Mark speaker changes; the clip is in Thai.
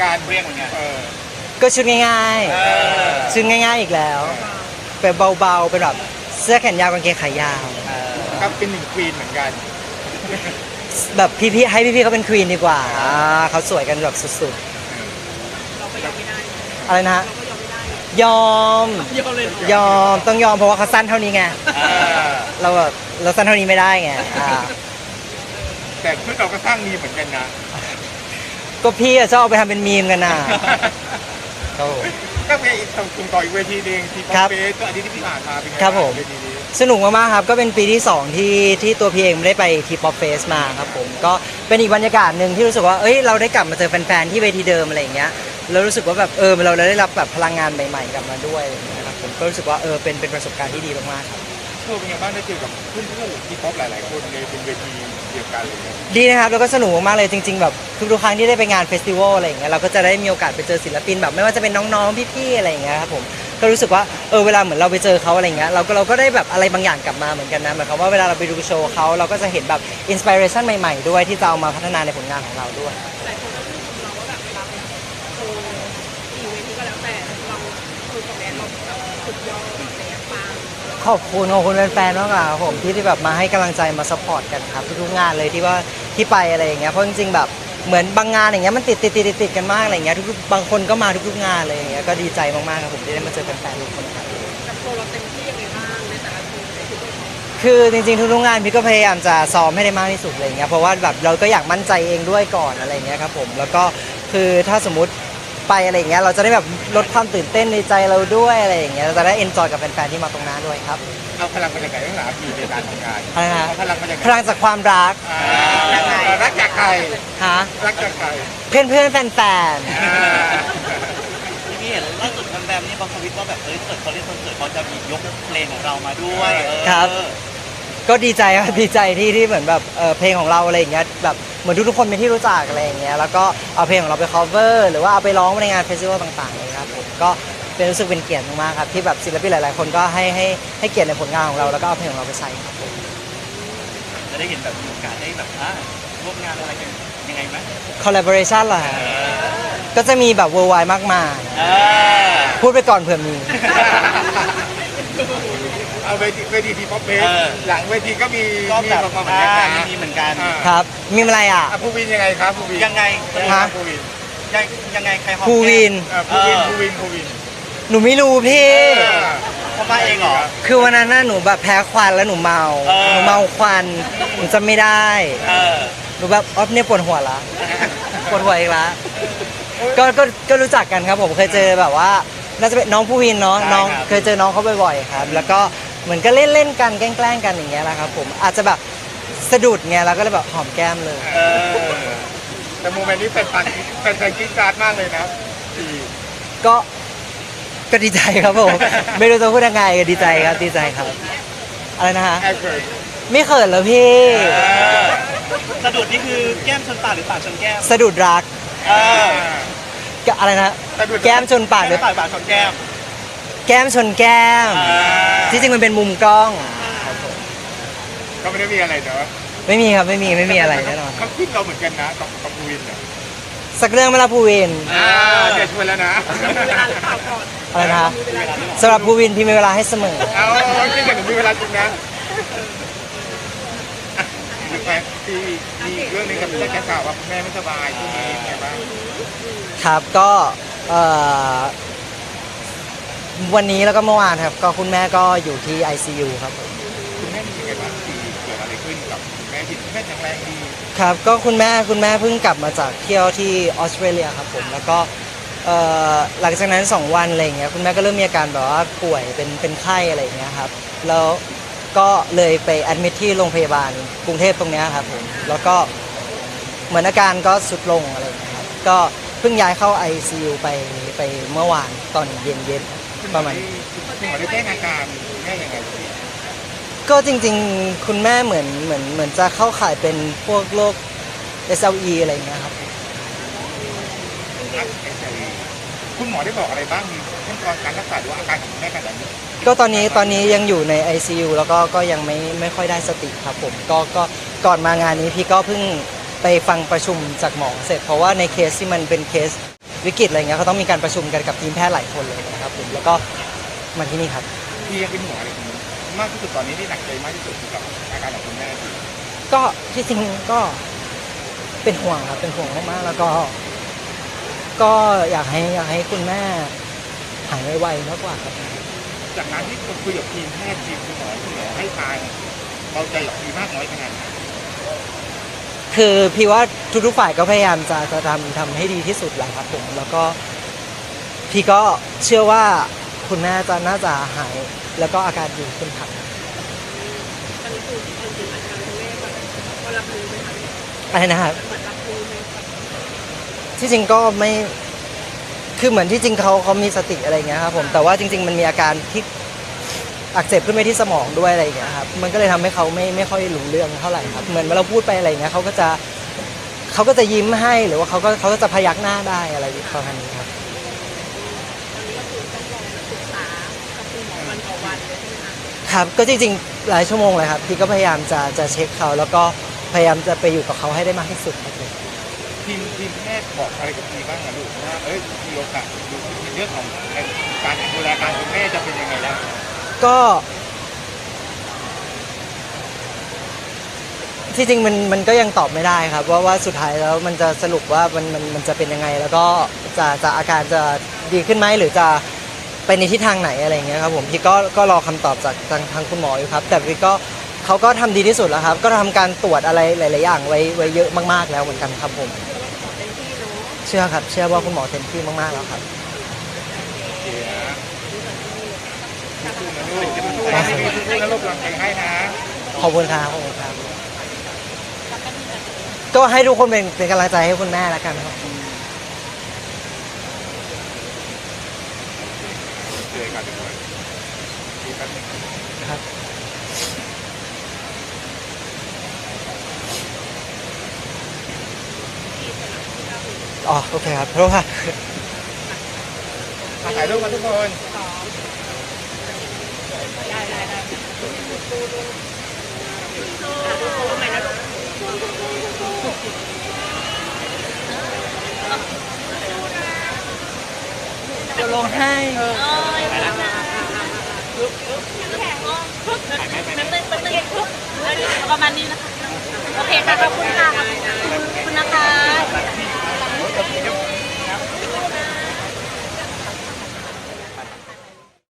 Speaker 1: กัน
Speaker 2: เรียกเหมือนกัน
Speaker 1: เออ
Speaker 3: ก็ชุดง่าย
Speaker 2: เออ
Speaker 3: ๆ ชุดง่าย ๆ อีกแล้วเป็นเบาๆ เป็นแบบเสื้อแขนยาวกางเกงขายาว
Speaker 1: ก็เป็นหนึ่งควีนเหมือนกัน
Speaker 3: แบบพี่ๆ ให้พี่ๆเขาเป็นควีนดีกว่าอ่าเขาสวยกันแบบสุดๆ อะไรนะฮะยอม ยอมต้องยอมเพราะว่าเขาสั้นเท่านี้ไง
Speaker 1: เออ
Speaker 3: เราแบบเราสั้นเท่านี้ไม่ได้ไงอ่า
Speaker 1: แต่เพื่อนเราก็สร้างมีเหมือนกันนะ
Speaker 3: ก็พี่อะชอบเอาไปทำเป็นมีมกันน่ะก็
Speaker 1: ก็เป็นอีกตรงต่ออีกเวทีหนึงที่ป๊อ
Speaker 3: ครั
Speaker 1: ป
Speaker 3: บ
Speaker 1: เฟสก็อาทิตย์ที่ผ่านมาเป็นไง
Speaker 3: ครับผม
Speaker 1: เวทีนี้
Speaker 3: สนุกมากๆครับ ก็เป็นปีที่ 2 ที่ที่ตัวพี่เองได้ไปทีป๊อปเฟสมาครับผม ก็เป็นอีกบรรยากาศหนึ่งที่รู้สึกว่า เอ้ย เราได้กลับมาเจอแฟนๆ ที่เวทีเดิมอะไรอย่างเงี้ย แล้วรู้สึกว่าแบบเออเราได้รับแบบพลังงานใหม่ๆกลับมาด้วยอะไรอย่างเงี้ยครับผม ก็รู้สึกว่าเออเป็นเป็นประสบการณ์ที่ดีมากๆครับ
Speaker 1: เพื่อเป็นไงบ้างได้เจอกับเพื่อนผู้ที่ป๊อปหลายๆคนเลยเป็นเวทีเดียวกันเลยเนี่ย
Speaker 3: ดีนะครับแล้วก็สนุกมากๆเลยจริง ๆ แบบทุกๆครั้งที่ได้ไปงานเฟสติวัลอะไรอย่างเงี้ยเราก็จะได้มีโอกาสไปเจอศิลปินแบบไม่ว่าจะเป็นน้องๆพี่ๆอะไรอย่างเงี้ยครับผมก็รู้สึกว่าเออเวลาเหมือนเราไปเจอเขาอะไรเงี้ยเราก็เราก็ได้แบบอะไรบางอย่างกลับมาเหมือนกันนะหมายความว่าเวลาเราไปดูโชว์เขาเราก็จะเห็นแบบอินสปิเรชันใหม่ๆด้วยที่จะเอามาพัฒนาในผลงานของเราด้วย ขอบคุณขอบคุณแฟนๆมากกว่าครับผมที่ที่แบบมาให้กำลังใจมาซัพพอร์ตกันครับทุกๆงานเลยที่ว่าที่ไปอะไรอย่างเงี้ยเพราะจริงๆแบบเหมือนบางงานอย่างเงี้ยมันติดติดติดติดกันมากอะไรอย่างเงี้ยทุกๆบางคนก็มาทุกๆงานเลยอย่างเงี้ยก็ดีใจมากๆครับผมที่ได้มาเจอแฟนๆทุกคนครับ
Speaker 4: กับโชว์เราเต็มที่ยังไงบ้างในแต่ละโชว์ในทุกเวที
Speaker 3: คือจริงๆทุกๆงานพี่ก็พยายามจะซ้อมให้ได้มากที่สุดอะไรอย่างเงี้ยเพราะว่าแบบเราก็อยากมั่นใจเองด้วยก่อนอะไรอย่างเงี้ยครับผมแล้วก็คือถ้าสมมุติ ไปอะไรอย่างเงี้ยเราจะได้แบบลดความตื่นเต้นในใจเราด้วยอะไรอย่างเงี้ยเราจะได้เอนจอยกับแฟนๆที่มาตรงนั้นด้วยครับ
Speaker 1: เอาพลังมาจากไหนตั้งหลายปีในการทำงาน
Speaker 3: อะไรนะ
Speaker 1: เอาพลังมาจากไหน
Speaker 3: พลังจากความรัก
Speaker 1: อ่ารักจากใคร
Speaker 3: ฮะ
Speaker 1: รักจากใคร
Speaker 3: เพื่อนเพื่อนๆแฟน
Speaker 1: อ่า
Speaker 2: ที่พี่เห็นล่าสุดแบมๆนี่บางทวิตว่าแบบเอ้ยเกิดเขาเล่นคอนเสิร์ตเขาจะมียกเพลงของเรามาด้วยเออ
Speaker 3: ๆครับ ก็ดีใจครับดีใจที่ที่เหมือนแบบเอ่อเพลงของเราอะไรอย่างเงี้ยแบบ เหมือนทุกๆคนเป็นที่รู้จักอะไรอย่างเงี้ยแล้วก็เอาเพลงของเราไป cover หรือว่าเอาไปร้องในงานเฟสติวัลต่างๆเลยครับผมก็เป็นรู้สึกเป็นเกียรติมากๆครับที่แบบศิลปินหลายๆ คนก็ให้ให้ให้เกียรติในผลงานของเราแล้วก็เอาเพลงของเราไปใช้ครับผม
Speaker 2: จะได้เห็นแบบมีโอกาสได้แบบอะร่วมงานอะไรกันยังไงไหม
Speaker 3: collaboration เหรอฮะก็จะมีแบบ worldwide มากมาย
Speaker 2: เออ
Speaker 3: พูดไปก่อนเผื่อมี
Speaker 1: เอาเวทีเวทีที่ป๊อปเฟส
Speaker 2: เออ
Speaker 1: หลังเวทีก็มี
Speaker 2: ก็
Speaker 1: มี
Speaker 2: แบบ
Speaker 1: มาเหมือนกัน
Speaker 2: อ่า
Speaker 1: นะ
Speaker 2: มีเหมือนกัน
Speaker 1: อ่า
Speaker 3: ครับมีอะไรอะ
Speaker 1: อะภูวินยังไงครับภูวิน
Speaker 2: ยังไง
Speaker 3: ฮะ
Speaker 1: ภูวิน
Speaker 2: ยังยังไงใครหอม
Speaker 3: ภูวิน
Speaker 1: เออภูวินภูวินภูวิน
Speaker 3: หนูไม่รู้พี่
Speaker 1: เออ
Speaker 2: เขามาเองเหรอ
Speaker 3: คือวันนั้นน่ะหนูแบบแพ้ควันแล้วหนูเมา
Speaker 2: เออ
Speaker 3: หนูเมาควันหนูจำไม่ได้
Speaker 2: เออ
Speaker 3: หนูแบบออฟเนี่ยปวดหัวละ ปวดหัวอีกละก็ก็ก็รู้จักกันครับผมเคยเจอแบบว่าน่าจะเป็นน้องผู้วินเนาะ
Speaker 2: ใช่
Speaker 3: น้อง
Speaker 2: ครับ
Speaker 3: เคยเจอน้องเขาบ่อยๆครับ แล้วก็ เหมือนก็เล่นเล่นๆกันแกล้งๆกันอย่างเงี้ยแหละครับผมอาจจะแบบสะดุดไงแล้วก็เลยแบบหอมแก้มเลย
Speaker 2: เออ
Speaker 1: แต่โมเมนต์นี้แฟนๆแฟนๆกรี๊ดกราร์ดมากเลยนะที่
Speaker 3: ก็ก็ดีใจครับผม ไม่รู้จะพูดยังไงก็ดีใจครับดีใจครับ อะไรนะฮะ
Speaker 1: แอบเกิด
Speaker 3: ไม่เขินเหรอพี่
Speaker 2: เออสะดุดนี่คือแก้มชนปากหรือปากชนแก้ม
Speaker 3: สะดุดรัก
Speaker 2: เออ
Speaker 3: ก็อะไรนะ
Speaker 1: สะดุด
Speaker 3: แก้มชนปากหรือ
Speaker 2: ปากปากชนแก้ม
Speaker 3: แก้มชนแก้ม
Speaker 2: อ่า
Speaker 3: ที่จริงมันเป็นมุมกล้อง
Speaker 1: ก็ไม่ได้มีอะไรเนอะ
Speaker 3: ไม่มีครับไม่มีไม่มีอะไรแน่นอน
Speaker 1: เขาคิดเราเหมือนกันนะกับกับภูวินเนี่ย
Speaker 3: สักเรื่องไหมล่ะภูวิน
Speaker 1: อ่าเดี๋ยวชวนแล้วนะ
Speaker 4: มีเวลาหรือเปล่าก่อน
Speaker 3: อะไรนะฮะ
Speaker 4: มีเวลาหรือเปล่า
Speaker 3: สำหรับภูวินพี่มีเวลาให้เสมอ
Speaker 1: เอาจริงๆถึงมีเวลาจริงนะอะอีกไหมที่มีอีกเรื่องหนึงกับได้แค่ข่าวว่าคุณแม่ไม่สบายช่วงนี้เป็นไงบ้าง
Speaker 3: ครับก็เอ่อ วันนี้แล้วก็เมื่อวานครับ ก็คุณแม่ก็อยู่ที่ ICU ครับผม
Speaker 1: คุณแม่มียังไงบ้างที่เกิดอะไรขึ้นกับคุณแม่ที่คุณแม่แข็งแรงดี
Speaker 3: ครับ ก็คุณแม่คุณแม่เพิ่งกลับมาจากเที่ยวที่ออสเตรเลียครับผมแล้วก็เอ่อหลังจากนั้น 2 วันอะไรอย่างเงี้ยคุณแม่ก็เริ่มมีอาการแบบว่าป่วยเป็นเป็นไข้อะไรอย่างเงี้ยครับแล้วก็เลยไปแอดมิทที่โรงพยาบาลกรุงเทพตรงเนี้ยครับผมแล้วก็เหมือนอาการก็สุดลงอะไรอย่างเงี้ยครับก็เพิ่งย้ายเข้า ICU ไปไปเมื่อวานตอนเย็นเย็นๆ ประมาณ
Speaker 1: คุณหมอได้แจ้งอาการคุณแม่ยังไงบ้าง
Speaker 3: ก็จริงๆ คุณแม่เหมือนเหมือนเหมือนจะเข้าข่ายเป็นพวกโรค SLE อะไรอย่างเงี้ยครับ
Speaker 1: รักไอ้ใจคุณหมอได้บอกอะไรบ้างมีขั้นตอนการรักษาหรือว่าอาการของคุณแม่ขนาดนี้
Speaker 3: ก็ตอนนี้ตอนนี้ยังอยู่ใน ICU แล้วก็ก็ยังไม่ไม่ค่อยได้สติครับผมก็ก็ก่อนมางานนี้พี่ก็เพิ่งไปฟังประชุมจากหมอเสร็จ เพราะว่าในเคสที่มันเป็นเคสวิกฤตอะไรเงี้ยเขาต้องมีการประชุมกันกับทีมแพทย์หลายคนเลยนะครับ ผมแล้วก็มาที่นี่ครับ
Speaker 1: พี่ยังเป็นห่วงอะไรคุณมากที่สุดตอนนี้ที่หนักใจมากที่สุดคือกับอาการของคุณแม่ที่
Speaker 3: ก็ที่จริงก็เป็นห่วงครับ เป็นห่วงมากๆแล้วก็ ก็อยากให้อยากให้คุณแม่หายไวๆมากกว่าครับ
Speaker 1: จากการที่คุยกับทีมแพทย์ทีมคุณหมอคุณหมอให้ทางเบาใจกับทีมมากน้อยขนาดไหน
Speaker 3: คือพี่ว่าทุกๆฝ่ายก็พยายามจะจะทำทำให้ดีที่สุดแหละครับผมแล้วก็ พี่ก็เชื่อว่าคุณแม่จะน่าจะหาย แล้วก็อาการดีขึ้นครับ
Speaker 4: ตอนนี้คือจริงๆอาการคุณแม่แบบก็รับรู้ไหมคะ
Speaker 3: อะไรนะครับ
Speaker 4: เหมือนรับรู้ไหม
Speaker 3: ที่จริงก็ไม่คือเหมือนที่จริงเขาเขามีสติอะไรเงี้ยครับผมแต่ว่าจริง ๆ มันมีอาการที่อักเสบขึ้นไปที่สมองด้วยอะไรอย่างเงี้ยครับมันก็เลยทำให้เขาไม่ไม่ค่อยรู้เรื่องเท่าไหร่ครับเหมือนเวลาเราพูดไปอะไรเงี้ยเขาก็จะเขาก็จะยิ้มให้หรือว่าเขาก็เขาก็จะพยักหน้าได้อะไรประมาณนี้ครับ
Speaker 4: ครับ
Speaker 3: ก็จริงๆหลายชั่วโมงเลยครับพี่ก็พยายามจะจะเช็คเขา แล้วก็พยายามจะไปอยู่กับเขาให้ได้มากที่สุดครับผม
Speaker 1: ทีมทีมแพทย์บอกอะไรกับทีบ้างนะลูกว่าเอ้ยมีโอกาสดูเรื่องของการดูแลการคุณแม่จะเป็นยังไงแล้ว
Speaker 3: ก็ที่จริงมันมันก็ยังตอบไม่ได้ครับว่าว่าสุดท้ายแล้วมันจะสรุปว่ามันมันมันจะเป็นยังไง แล้วก็จะจะอาการจะดีขึ้นไหมหรือจะ ไปในทิศทางไหนอะไรอย่างเงี้ยครับผมพี่ก็ก็รอคำตอบจากทางทางคุณหมออยู่ครับ แต่พี่ก็เขาก็ทำดีที่สุดแล้วครับ ก็ทำการตรวจอะไรหลาย ๆ อย่างไว้ไว้เยอะมากๆแล้วเหมือนกันครับผม
Speaker 4: เชื่
Speaker 3: อครับ เชื่อว่าคุณหมอเต็มที่มากๆแล้วครับ
Speaker 1: โอเคนะสู้ๆนะลูกสู้ๆนะสู้ๆนะลูกกำลังใจให้นะ
Speaker 3: ขอบคุณครับขอบคุณครับ ก็ให้ทุกคนเป็นเป็นกำลังใจให้คุณแม่แล้วกันครับ
Speaker 1: เดี๋ยวน
Speaker 3: ครับอ๋อโอเคครับเพราะว่า
Speaker 1: ถ่ายรูปมาทุกคน
Speaker 4: ได้ได้ได้ตรงไหนนะลูก
Speaker 3: เดี๋ยวลงให้
Speaker 5: ประมาณนี้นะคะ โ